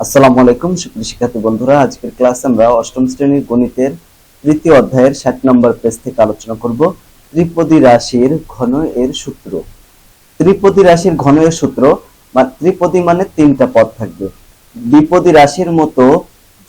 আসসালামু আলাইকুম সুপ্রিয় শিক্ষার্থী বন্ধুরা, আজকের ক্লাসে আমরা অষ্টম শ্রেণির গণিতের তৃতীয় অধ্যায়ের ষাট নম্বর পেজ থেকে আলোচনা করব। ত্রিপদী রাশির ঘন এর সূত্র। ত্রিপদী রাশির ঘন এর সূত্র ত্রিপদী মানে তিনটা পদ থাকবে। দ্বিপদী রাশির মতো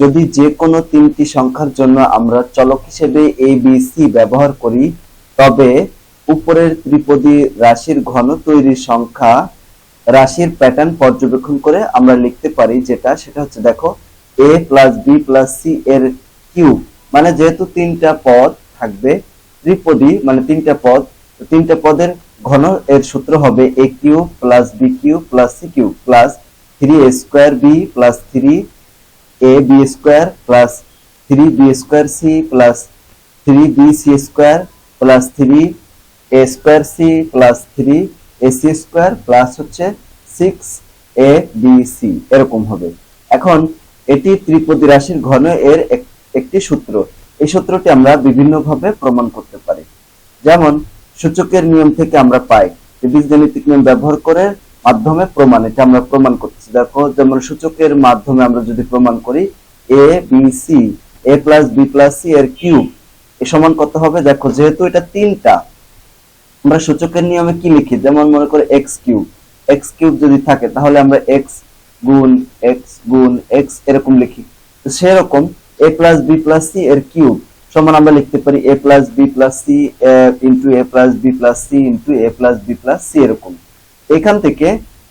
যদি যে কোনো তিনটি সংখ্যার জন্য আমরা চলক হিসেবে এ বি সি ব্যবহার করি, তবে উপরের ত্রিপদী রাশির ঘন তৈরির সংখ্যা রাশির প্যাটার্ন পর্যবেক্ষণ করে আমরা লিখতে পারি যেটা, সেটা হচ্ছে দেখো A plus B plus C এর কিউব মানে যেহেতু তিনটা পদ থাকবে, ত্রিপদী মানে তিনটা পদ, তিনটা পদের ঘন এর সূত্র হবে A cube plus B cube plus C cube plus three A square B plus three A B square plus three B square C plus three B C square plus three A square C plus three A C square plus হচ্ছে six A B C এরকম হবে। এখন এটি ত্রিপদী রাশির ঘন এর এক- একটি সূত্র। এই সূত্রটি আমরা বিভিন্নভাবে প্রমাণ করতে পারি। যেমন, সূচকের নিয়ম থেকে আমরা পাই বীজগণিতিক নিয়ম ব্যবহার করে মাধ্যমে প্রমাণ, এটা আমরা প্রমাণ করতেছি। দেখো, যেমন সূচকের মাধ্যমে আমরা যদি প্রমাণ করি A B C A plus B plus C এর কিউব এ সমান কত হবে? দেখো, যেহেতু এটা তিনটা আমরা সূচকের নিয়মে কি লিখি? যেমন মনে করে এক্স কিউব। এক্স কিউব যদি থাকে, তাহলে আমরা এক্স গুণ এক্স গুণ এক্স এরকম লিখি। তো সেরকম A plus B plus C এর কিউব সমান আমরা লিখতে পারি A plus B plus C into A plus B plus C into A plus B plus C এরকম। এখান থেকে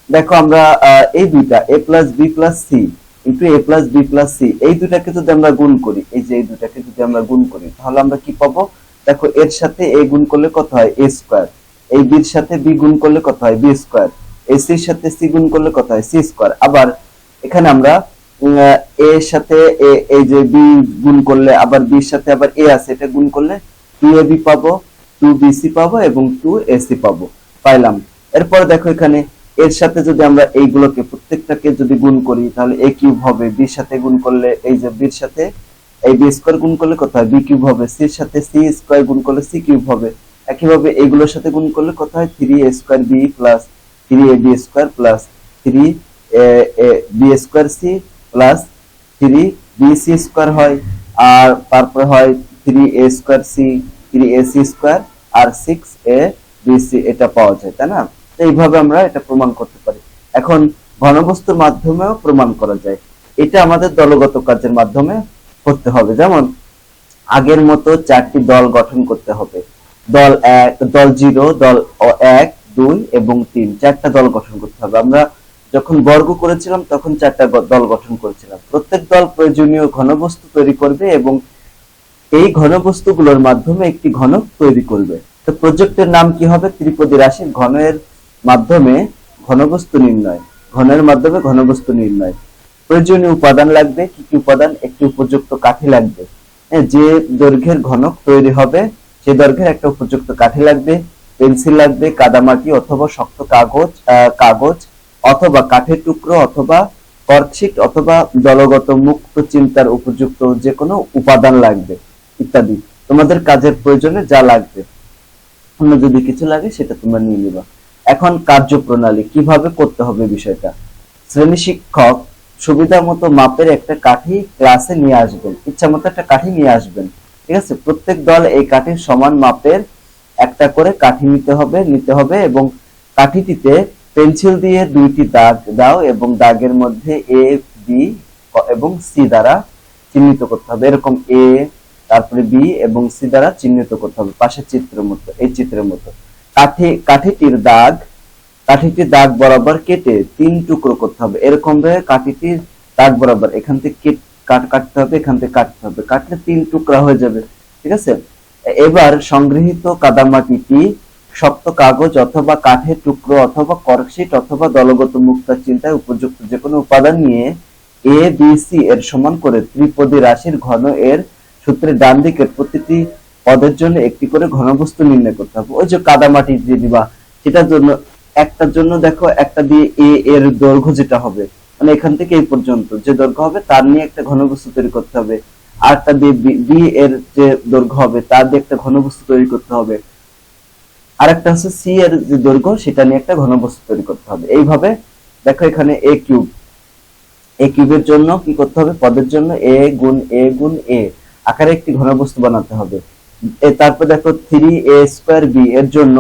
দেখো আমরা এই দুইটা A plus B plus C into A plus B plus C এই দুটাকে যদি আমরা গুণ করি, এই যে এই দুটাকে যদি আমরা গুণ করি, তাহলে আমরা কি পাবো? দেখো, এর সাথে এ গুণ করলে কত হয়? A square. এই বির সাথে বি গুণ করলে কত হয়? B square. এই সির সাথে সি গুণ করলে কত হয়? C square. আবার এখানে আমরা এ সাথে এই যে বি গুণ করলে, আবার বির সাথে আবার এ আছে, এটা গুণ করলে টু এ বি পাবো, টু বি সি পাবো এবং টু এ সি পাবো। পাইলাম। এরপর দেখো এখানে, এর সাথে যদি আমরা এইগুলোকে, প্রত্যেকটাকে যদি গুণ করি, তাহলে এ কিউব হবে। বির সাথে গুণ করলে এই যে বির সাথে এই বি স্কোয়ার গুণ করলে কত হয়? বি কিউব হবে। সির সাথে সি স্কোয়ার গুণ করলে সি কিউব হবে। একইভাবে এগুলোর সাথে গুণ করলে কত হয়? Three A square B plus three A B square plus three B square C plus three B C square হয়। আর তারপরে হয় three A square C three A C square R six A B C এটা পাওয়া যায়, তাই না? তো এইভাবে আমরা এটা প্রমাণ করতে পারি। এখন ঘনবস্তুর মাধ্যমেও প্রমাণ করা যায়। এটা আমাদের দলগত কাজের মাধ্যমে করতে হবে। যেমন, আগের মতো চারটি দল গঠন করতে হবে। দল এক, দল জিরো, দল এক, দুই এবং তিন। চারটা দল গঠন করতে হবে। আমরা যখন বর্গ করেছিলাম, তখন চারটা দল গঠন করেছিলাম। প্রত্যেক দল প্রয়োজনীয় ঘনবস্তু তৈরি করবে এবং এই ঘনবস্তুগুলোর মাধ্যমে একটি ঘনক তৈরি করবে। তো প্রজেক্টের নাম কি হবে? ত্রিপদী রাশির ঘনের মাধ্যমে ঘনবস্তু নির্ণয়। ঘনের মাধ্যমে ঘনবস্তু নির্ণয়। প্রয়োজনীয় উপাদান লাগবে কি কি উপাদান একটি উপযুক্ত কাঠি লাগবে। হ্যাঁ, যে দৈর্ঘ্যের ঘনক তৈরি হবে সে দৈর্ঘ্যের একটা উপযুক্ত কাঠি লাগবে পেন্সিল লাগবে কাদামাটি অথবা শক্ত কাগজ কাগজ অথবা কাঠের টুকরো অথবা কর্কশিট অথবা দলগত মুক্ত চিন্তার উপযুক্ত যে কোনো উপাদান লাগবে ইত্যাদি। তোমাদের কাজের প্রয়োজনে যা লাগবে অন্য যদি কিছু লাগে সেটা তোমরা নিয়ে নিবা। এখন কার্যপ্রণালী কীভাবে করতে হবে বিষয়টা? শ্রেণি শিক্ষক সুবিধা মতো মাপের একটা কাঠি ক্লাসে নিয়ে আসবেন। ইচ্ছা মতো একটা কাঠি নিয়ে আসবেন। ঠিক আছে? প্রত্যেক দল এই কাঠির সমান মাপের একটা করে কাঠি নিতে হবে নিতে হবে এবং কাঠিটিতে পেন্সিল দিয়ে দুইটি দাগ দাও এবং দাগের মধ্যে এ বি এবং সি দ্বারা চিহ্নিত করতে হবে। এরকম এ তারপরে বি এবং সি দ্বারা চিহ্নিত করতে হবে। পাশের চিত্রের মতো, এই চিত্রের মতো। কাঠি, কাঠিটির দাগ কাঠিটির দাগ বরাবর কেটে তিন টুকরো করতে হবে। এরকম ভাবে কাঠিটির দাগ বরাবর, এখান থেকে কাট কাটতে হবে, এখান থেকে কাটতে হবে। কাটলে তিন টুকরা হয়ে যাবে, ঠিক আছে? এবার সংগৃহীত কাদামাটিটি শক্ত কাগজ অথবা কাঠের টুকরো অথবা কর্কশিট অথবা দলগত মুক্তা চিন্তায় উপযুক্ত যে কোনো উপাদান নিয়ে এ বি সি এর সমান করে ত্রিপদী রাশির ঘন এর সূত্রে ডান দিকের প্রতিটি পদের জন্য একটি করে ঘনবস্তু নির্ণয় করতে হবে। ওই যে কাদামাটি দিয়ে দিবা, সেটার জন্য একটার জন্য দেখো একটা দিয়ে এ এর দৈর্ঘ্য যেটা হবে মানে এখান থেকে এই পর্যন্ত যে দৈর্ঘ্য হবে তার নিয়ে একটা ঘনবস্তু তৈরি করতে হবে। আরটা দিয়ে বি এর যে দৈর্ঘ্য হবে তার দিয়ে একটা ঘনবস্তু তৈরি করতে হবে। আর একটা হচ্ছে সি এর যে দৈর্ঘ্য সেটা নিয়ে একটা ঘনবস্তু তৈরি করতে হবে। এইভাবে দেখো এখানে এ কিউব এ কিউবের জন্য কি করতে হবে? পদের জন্য এ গুণ এ গুণ এ আকারে একটি ঘনবস্তু বানাতে হবে। তারপর দেখো থ্রি এ স্কোয়ার বি এর জন্য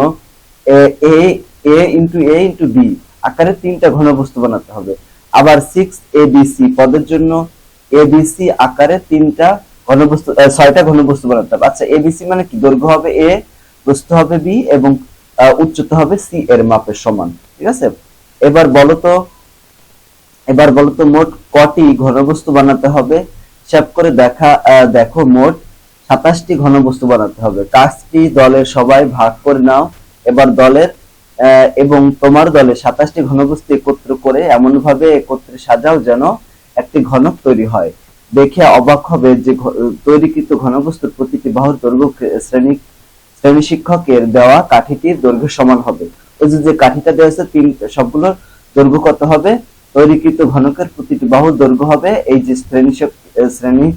A A into A into B আকারে তিনটা ঘনবস্তু বানাতে হবে। আবার সিক্স এ বি সি পদের জন্য এ বি সি আকারে তিনটা ঘনবস্তু ছয়টা ঘনবস্তু বানাতে হবে। আচ্ছা এ বি সি মানে কি? দৈর্ঘ্য হবে এ প্রস্থ হবে বি এবং উচ্চতা হবে সি এর মাপের সমান, ঠিক আছে? এবার বলো তো এবার বলো তো মোট কটি ঘনবস্তু বানাতে হবে? হিসাব করে দেখা দেখো মোট সাতাশটি ঘনবস্তু বানাতে হবে। কাজটি দলের সবাই ভাগ করে নাও। এবার দলের এবং তোমার দলে সাতাশটি ঘনবস্তু একত্র করে এমন ভাবে একত্রে সাজাও যেন একটি ঘনক তৈরি হয়। দেখে অবাক হবে যে তৈরিকৃত ঘনবস্তুর প্রতিটি বাহুর দৈর্ঘ্য শ্রেণি শ্রেণি শিক্ষকের দেওয়া কাঠিটির দৈর্ঘ্য সমান হবে। এই যে কাঠিটা দেওয়া আছে, তিন সবগুলোর দৈর্ঘ্য কত হবে? তৈরিকৃত ঘনকের প্রতিটি বাহুর দৈর্ঘ্য হবে। এই যে শ্রেণি শ্রেণি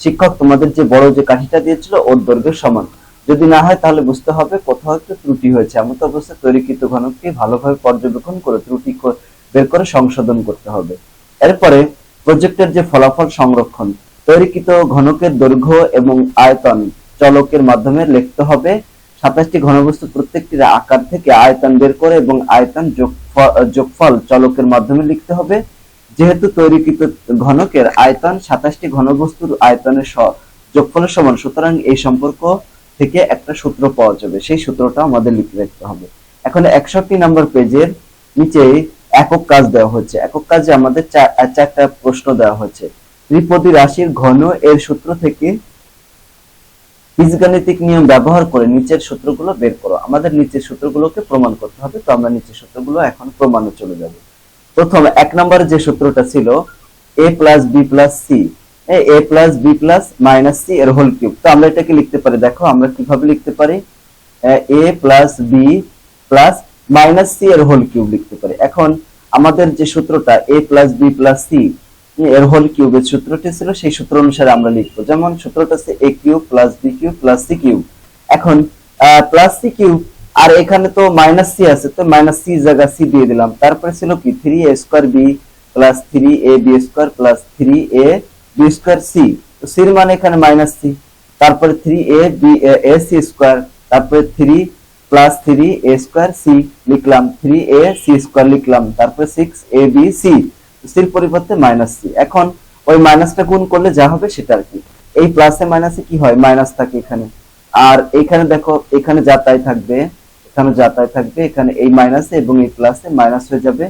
শিক্ষক তোমাদের যে বড় যে কাঠিটা দিয়েছিল, ওর দৈর্ঘ্যের সমান। যদি না হয়, তাহলে বুঝতে হবে কোথাও একটু ত্রুটি হয়েছে। এমন তো অবস্থায় তৈরিকৃত ঘনকটি ভালোভাবে পর্যবেক্ষণ করে ত্রুটি বের করে সংশোধন করতে হবে। এরপরে প্রজেক্টের যে ফলাফল সংরক্ষণ তৈরিকৃত ঘনকের দৈর্ঘ্য এবং আয়তন চলকের মাধ্যমে লিখতে হবে। সাতাশটি ঘনবস্তু প্রত্যেকটির আকার থেকে আয়তন বের করে এবং আয়তন যোগফল চলকের মাধ্যমে লিখতে হবে। যেহেতু তৈরিকৃত ঘনকের আয়তন সাতাশটি ঘনবস্তুর আয়তনের যোগফলের সমান, সুতরাং এই সম্পর্ক থেকে একটা সূত্র পাওয়া যাবে। সেই সূত্রটা আমাদের লিখে রাখতে হবে। এখন একষট্টি নম্বর পেজের নিচে একক কাজ দেওয়া হচ্ছে। একক কাজে আমাদের চারটা প্রশ্ন দেওয়া হচ্ছে। ত্রিপদী রাশির ঘন এর সূত্র থেকে বীজগাণিতিক নিয়ম ব্যবহার করে নিচের সূত্রগুলো বের করো। আমাদের নিচের সূত্রগুলোকে প্রমাণ করতে হবে, তো আমরা নিচের সূত্রগুলো এখন প্রমাণে চলে যাব। প্রথম, এক নম্বরে যে সূত্রটা ছিল A plus B plus C A plus, B plus, minus C, এর হোল কিউব। তো আমরা এটাকে লিখতে পারি। দেখো, আমরা কীভাবে লিখতে পারি? A plus, B plus, minus C, এর হোল কিউব লিখতে পারি। এখন আমাদের যে সূত্রটা, A plus, B plus C এর হোল কিউবের সূত্রটি ছিল, সেই সূত্র অনুসারে আমরা লিখব। যেমন সূত্রটা হচ্ছে A cube plus B cube plus C cube. এখন প্লাস সি কিউব, আর এখানে তো মাইনাস সি আছে, তো মাইনাস সি জায়গা সি দিয়ে দিলাম। তারপরে ছিল কি? Three A square B plus three A B square plus three A B square C সির মানে এখানে মাইনাস সি। তারপরে three A B A C square তারপরে three plus three A square C লিখলাম। থ্রি এ সি স্কোয়ার লিখলাম। তারপরে six A B C সির পরিবর্তে minus C এখন ওই মাইনাসটা গুণ করলে যা হবে সেটা আর কি। এই প্লাসে মাইনাসে কি হয়? মাইনাস থাকে এখানে। আর এখানে দেখো, এখানে যা তাই থাকবে, এখানে যা তাই থাকবে, এখানে এই মাইনাসে এবং এই প্লাসে মাইনাস হয়ে যাবে।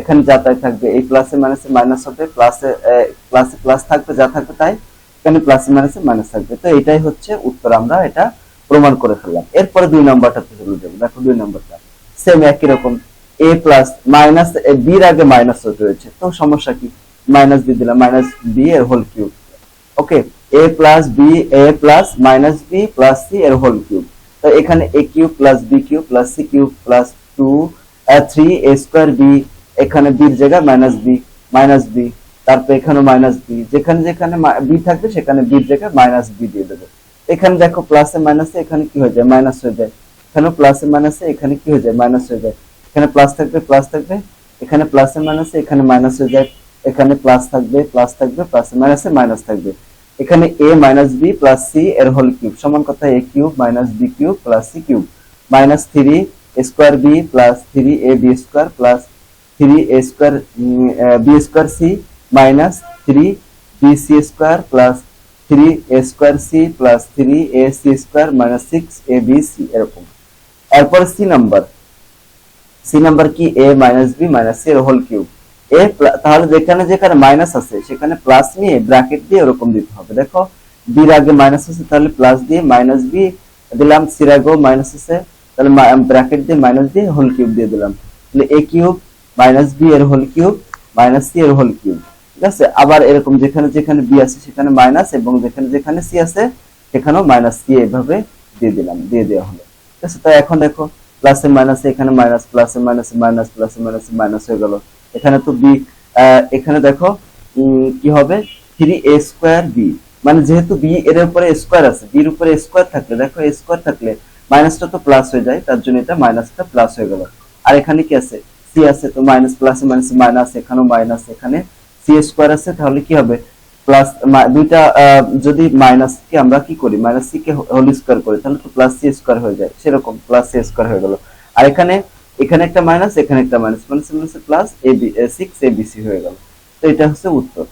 এখানে যা তাই থাকবে, এই প্লাসে মাইনাসে মাইনাস হবে প্লাসে প্লাসে প্লাস থাকবে, যা থাকবে তাই, এখানে প্লাসে মাইনাসে মাইনাস থাকবে। তো এটাই হচ্ছে উত্তর, আমরা এটা প্রমাণ করে ফেললাম। এরপরে দুই নাম্বারটাতে চলে যাব। দেখো দুই নাম্বারটা সেম একই রকম এ প্লাস মাইনাস বির আগে মাইনাস রয়েছে তো সমস্যা কি? মাইনাস দিয়ে দিলাম মাইনাস বি এর whole cube okay A plus B A plus minus B plus C এর হোল কিউব তো এখানে A cube plus B cube plus C cube plus two three A square B এখানে বির জায়গায় minus B minus B তারপর এখানে minus B যেখানে যেখানে বি থাকবে সেখানে বির জায়গায় মাইনাস বি দিয়ে দেবো। এখানে দেখো প্লাসে মাইনাসে এখানে কি হয়ে যায়? মাইনাস হয়ে যায়। এখানে প্লাসে মাইনাসে এখানে কি হয়ে যায়? মাইনাস হয়ে যায়। এখানে প্লাস থাকবে প্লাস থাকবে। এখানে প্লাসে মাইনাসে এখানে মাইনাস হয়ে যায়। এখানে প্লাস থাকবে প্লাস থাকবে প্লাসে মাইনাসে মাইনাস থাকবে। এখানে A minus B plus C এর হোল কিউব সমান কথা A cube minus B cube plus C cube minus three square B plus three A B square plus three A square B square C minus three B C square plus three A square C plus three A C square minus six A B C এরকম। এরপর C number C number কি? A minus B minus C এর whole cube এ তাহলে যেখানে যেখানে minus আছে, সেখানে প্লাস নিয়ে ব্র্যাকেট দিয়ে এরকম দিতে হবে। দেখো বির আগে মাইনাস আছে, তাহলে প্লাস দিয়ে মাইনাস বি দিলাম সির আগেও মাইনাস আছে, তাহলে ব্র্যাকেট দিয়ে মাইনাস দিয়ে হোল কিউব দিয়ে দিলাম। তাহলে এ কিউব মাইনাস বি এর হোল কিউব, মাইনাস সি এর হোল কিউব। ঠিক আছে? আবার এরকম যেখানে যেখানে বি আছে সেখানে মাইনাস এবং যেখানে যেখানে সি আছে সেখানেও মাইনাস সি এভাবে দিয়ে দিলাম, দিয়ে দেওয়া হলো। ঠিক আছে? তাই এখন দেখো প্লাসে মাইনাসে এখানে মাইনাস প্লাসে মাইনাসে মাইনাস প্লাসে মাইনাসে মাইনাস হয়ে গেল। এখানে তো বি এখানে দেখো কি হবে? থ্রি এ স্কোয়ার বি মানে যেহেতু বি এর উপরে স্কোয়ার আছে বির উপরে স্কোয়ার থাকলে, দেখো স্কোয়ার থাকলে মাইনাসটা তো প্লাস হয়ে যায়, তার জন্য এটা মাইনাসটা প্লাস হয়ে গেল। আর এখানে কি আছে? সি আছে তো মাইনাস প্লাসে মাইনাসে মাইনাস এখানেও মাইনাস এখানে সি স্কোয়ার আছে, তাহলে কি হবে? প্লাস দুইটা যদি মাইনাস কে আমরা কি করি? মাইনাস সি কে হোল স্কোয়ার করি, তাহলে তো প্লাস সি স্কোয়ার হয়ে যায়। সেরকম প্লাস সি স্কোয়ার হয়ে গেল। আর এখানে এখানে একটা মাইনাস এখানে একটা minus minus minus plus A B six A B C হয়ে গেল। তো এটা হচ্ছে উত্তর,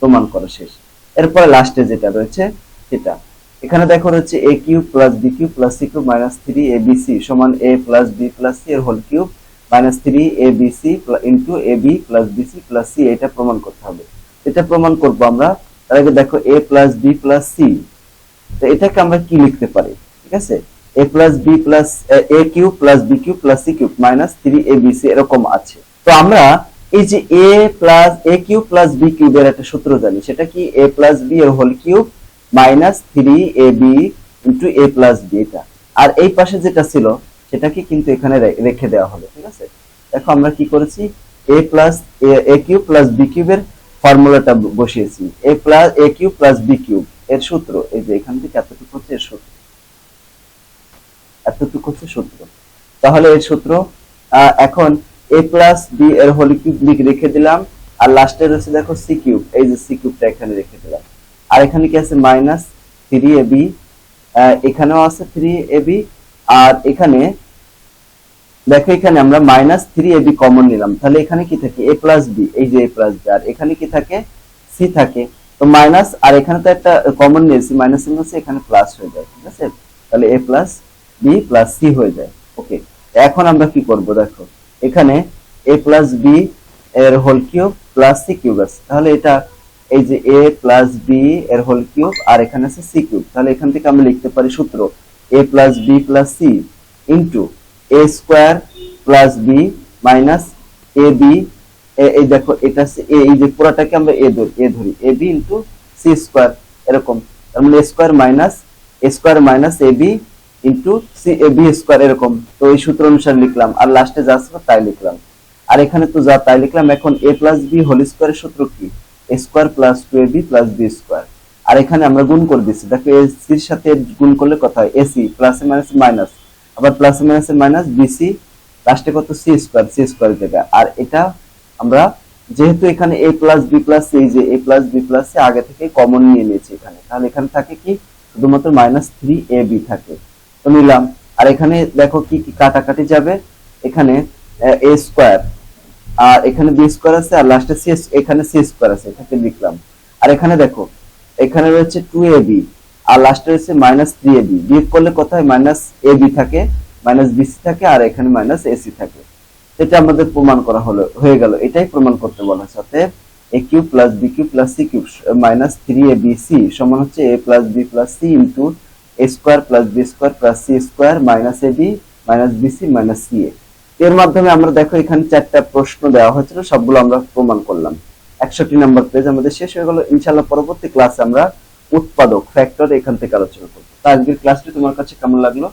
প্রমাণ করা শেষ। এরপরে লাস্টে যেটা রয়েছে, সেটা। এখানে দেখো রয়েছে A cube plus B cube plus C cube minus three A B C সমান A plus B plus C এর whole cube minus three A B into A B plus B C plus C এটা প্রমাণ করতে হবে। এটা প্রমাণ করব আমরা। তার আগে দেখো A plus B plus C তো এটাকে আমরা কি লিখতে পারি? ঠিক আছে? A plus B plus A cube plus B cube plus C cube minus three A B C এরকম আছে। তো আমরা এই যে A plus A cube plus B কিউবের একটা সূত্র জানি। সেটা কি? এ প্লাস বি এর whole cube minus three A B into A plus B এটা। আর এই পাশে যেটা ছিল সেটাকে কিন্তু এখানে রেখে দেওয়া হলো ঠিক আছে? দেখো আমরা কি করেছি? A plus A cube plus B কিউবের ফর্মুলাটা বসিয়েছি। A plus A cube plus B cube এর সূত্র, এই যে এখান থেকে এতটুকু হচ্ছে এর সূত্র। এতটুকু হচ্ছে সূত্র। তাহলে এর সূত্র এখন এ প্লাস বি এর হোল কিউব রেখে দিলাম, আর লাস্টে রয়েছে দেখো সি কিউব এই যে সি কিউবটা এখানে রেখে দিলাম। আর এখানে কি আছে? মাইনাস থ্রি এ বি এখানেও আছে থ্রি এ বি আর এখানে, দেখো এখানে আমরা minus three A B common নিলাম। তাহলে এখানে কি থাকে? এ প্লাস বি এই যে এ প্লাস বি আর এখানে কি থাকে? সি থাকে। তো মাইনাস আর এখানে তো একটা কমন নিয়েছি। মাইনাস মাইনাস এখানে প্লাস হয়ে যায়, ঠিক আছে? তাহলে A plus B plus C হয়ে যায়। ওকে এখন আমরা কি করব দেখো? এখানে এ প্লাস বি এর whole cube plus C cube আছে। তাহলে এটা, এই যে এ প্লাস বি এর হোল কিউব আর এখানে আছে সি কিউব তাহলে এখান থেকে আমরা লিখতে পারি সূত্র A plus B plus C into A square plus B minus A B এই দেখো, এটা এই যে পুরাটাকে আমরা এ ধরি এ ধরি A B into C square এরকম। তার মানে square minus square minus A B into C A B square এরকম। তো এই সূত্র অনুসারে লিখলাম, আর লাস্টে যা ছিল তাই লিখলাম। আর এখানে তো যা তাই লিখলাম, এখন এ প্লাস বি হোল স্কোয়ারের সূত্র কি? Square plus two A B plus B square আর এখানে আমরা গুণ করে দিচ্ছি দেখো এ সির সাথে গুণ করলে কথা হয়? এসি প্লাস মাইনাস মাইনাস আবার প্লাস মাইনাস মাইনাস বিসি লাস্টে কত? সি স্কোয়ার সি স্কোয়ার জায়গা। আর এটা আমরা যেহেতু এখানে এ প্লাস বি প্লাস এই যে A plus B plus C আগে থেকে কমন নিয়ে নিয়েছি এখানে। তাহলে এখানে থাকে কি? শুধুমাত্র মাইনাস থ্রি এ বি থাকে। তো নিলাম। আর এখানে দেখো কি কি কাটাকাটি যাবে? এখানে, এ স্কোয়ার আর এখানে বি স্কোয়ার আছে, আর লাস্টে সি এখানে সি স্কোয়ার আছে, এটাকে লিখলাম। আর এখানে দেখো এখানে রয়েছে টু এ বি আর লাস্টে রয়েছে মাইনাস থ্রি এ বি বিয়োগ করলে কোথায় মাইনাস এ বি থাকে মাইনাস বিসি থাকে, আর এখানে মাইনাস এসি থাকে। এটা আমাদের প্রমাণ করা হলো, হয়ে গেল। এটাই প্রমাণ করতে বলা হয়েছে। অতএব A cube plus B cube plus C cube minus three A B C সমান হচ্ছে A plus B plus C into A square plus B square plus C square minus A B minus B C minus C A এর মাধ্যমে আমরা দেখো এখানে চারটা প্রশ্ন দেওয়া হয়েছিল, সবগুলো আমরা প্রমাণ করলাম। একষট্টি নাম্বার পেজ আমাদের শেষ হয়ে গেল। ইনশাল্লাহ পরবর্তী ক্লাসে আমরা উৎপাদক ফ্যাক্টর এখান থেকে আলোচনা করব। তা আজকের ক্লাসটি তোমার কাছে কেমন লাগল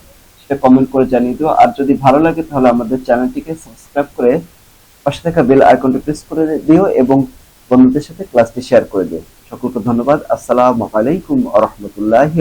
সেটা কমেন্ট করে জানিয়ে দিও। আর যদি ভালো লাগে তাহলে আমাদের চ্যানেলটিকে সাবস্ক্রাইব করে পাশে থাকা বেল আইকনটি প্রেস করে দিও এবং বন্ধুদের সাথে ক্লাসটি শেয়ার করে দিও। সকলকে ধন্যবাদ। আসসালামু আলাইকুম আ রহমতুল্লাহি